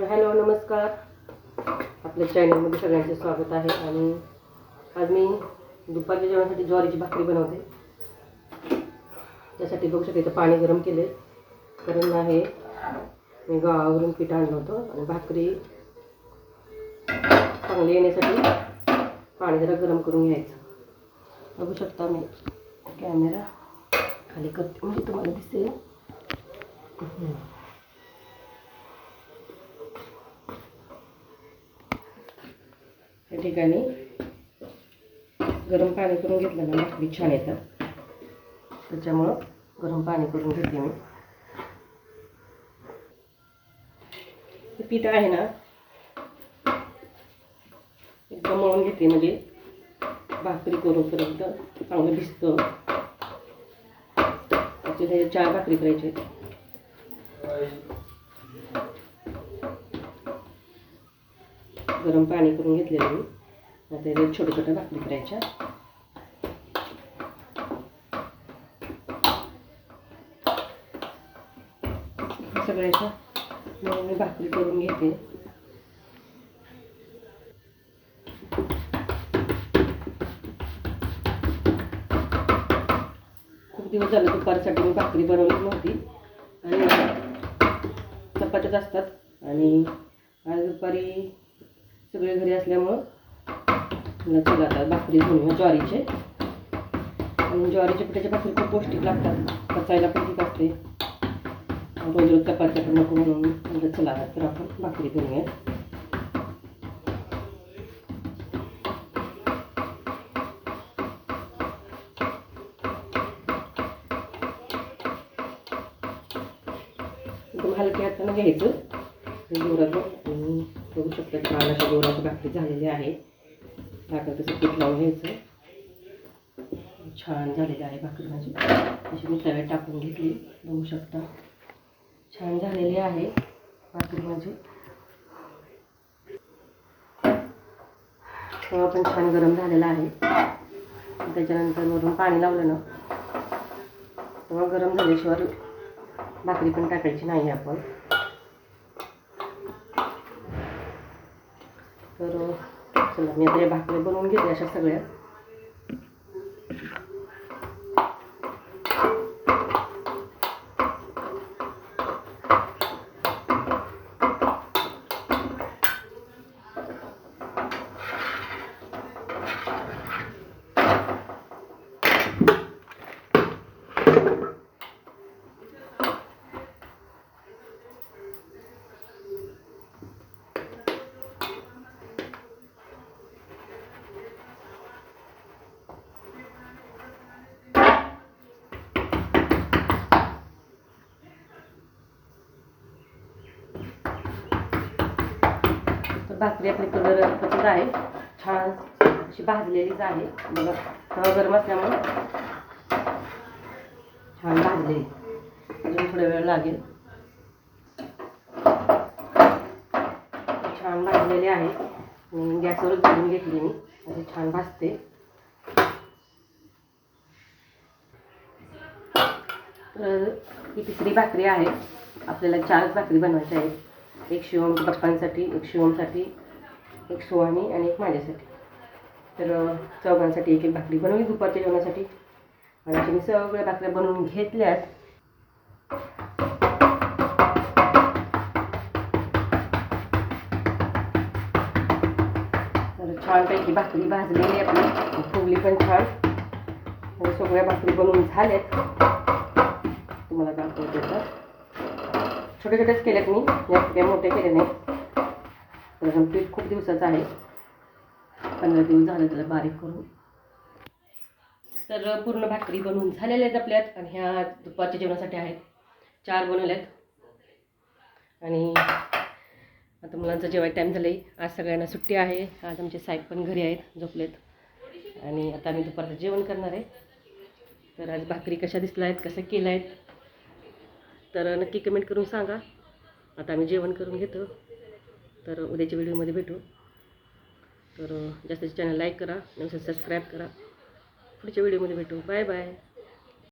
तर हॅलो नमस्कार. आपल्या चॅनलमध्ये सगळ्यांचे स्वागत आहे आणि आज मी दुपारच्या जेवणासाठी ज्वारीची भाकरी बनवते. त्यासाठी बघू शकते इथं पाणी गरम केले कारण आहे मी गावावरून पीठ आणलं होतं आणि भाकरी चांगली येण्यासाठी पाणी जरा गरम करून घ्यायचं. बघू शकता मी कॅमेरा खाली करते. म्हणजे तुम्हाला दिसेल. ठिकाणी गरम पाणी करून घेतलं ना छान येतात त्याच्यामुळं गरम पाणी करून घेते मी. हे पीठ आहे ना एकदम मळून घेते म्हणजे भाकरी करूनपर्यंत चांगलं भिजतं. त्याचे चार भाकरी करायचे गरम पाणी करून घेतलेलं मी. आता त्याच्यात छोट्या छोट्या भाकरी करायच्या. सगळ्याच्या मी भाकरी करून घेते. खूप दिवस झाले दुपारसाठी मी भाकरी बनवली नव्हती. आणि चपात्याच असतात. आणि आज दुपारी सगळे घरी असल्यामुळं मला चला भाकरी घेऊन ज्वारीचे. आणि ज्वारीच्या पिठाच्या भाकरी खूप पौष्टिक लागतात. पचायला पण ठीक असते. रोज रोज चपात्या पण नको म्हणून म्हणलं चला तर आपण भाकरी घेऊया एकदम हलक्या हातानं घ्यायचं. जोरात बघू शकता छान अशा जोराची भाकरी झालेली आहे. भाकर तसं पीठ लावून घ्यायचं. छान झालेली आहे भाकरी माझी अशी मी तव्यात टाकून घेतली. बघू शकता. छान झालेली आहे भाकरी माझी तवा पण छान गरम झालेला आहे. त्याच्यानंतर वरून पाणी लावलं ना. तेव्हा गरम झाल्याशिवाय भाकरी पण टाकायची नाही आपण. तर चला मी आता या भाकरी बनवून घेते अशा सगळ्या. तर भाकरी आपली कलर पचत आहे. छान अशी भाजलेलीच आहे. बघा तवा गरम असल्यामुळं छान भाजलेली. अजून थोडा वेळ लागेल. छान भाजलेली आहे. गॅसवरच भाजून घेतली मी. अशी छान भाजते. तर ही तिसरी भाकरी आहे. आपल्याला चारच भाकरी बनवायची आहे एक शिवम पप्पांसाठी एक शिवमसाठी एक सुहानी आणि एक माझ्यासाठी. तर चौघांसाठी एक एक भाकरी बनवली दुपारच्या जेवणासाठी. आणि अशा मी सगळ्या भाकऱ्या बनवून घेतल्यात. तर छानपैकी भाकरी भाजलेली आहे आपली. फुगली पण छान. सगळ्या भाकरी बनवून झाल्यात. तुम्हाला दाखवते तर छोटे छोटेच केलेत मी. जास्त काही मोठे केले नाही. तर पीठ खूप दिवसाचं आहे. पंधरा दिवस झालं त्याला बारीक करून. तर पूर्ण भाकरी बनवून झालेल्या आहेत आपल्यात आणि ह्या दुपारच्या जेवणासाठी आहेत. चार बनवल्यात. आणि आता मुलांचं जेवाय टाईम झालं आहे आज सगळ्यांना सुट्टी आहे. आज आमचे साहेब पण घरी आहेत झोपलेत. आणि आता आम्ही दुपारचं जेवण करणार आहे. तर आज भाकरी कशा दिसल्या आहेत कसं केलं आहेत तर नक्की कमेंट करून सांगा. आता आम्ही जेवण करून घेतो. तर उद्याच्या व्हिडिओमध्ये भेटू. तर जास्तीत चॅनल लाईक करा. नंतर सबस्क्राईब करा. पुढच्या व्हिडिओमध्ये भेटू. Bye bye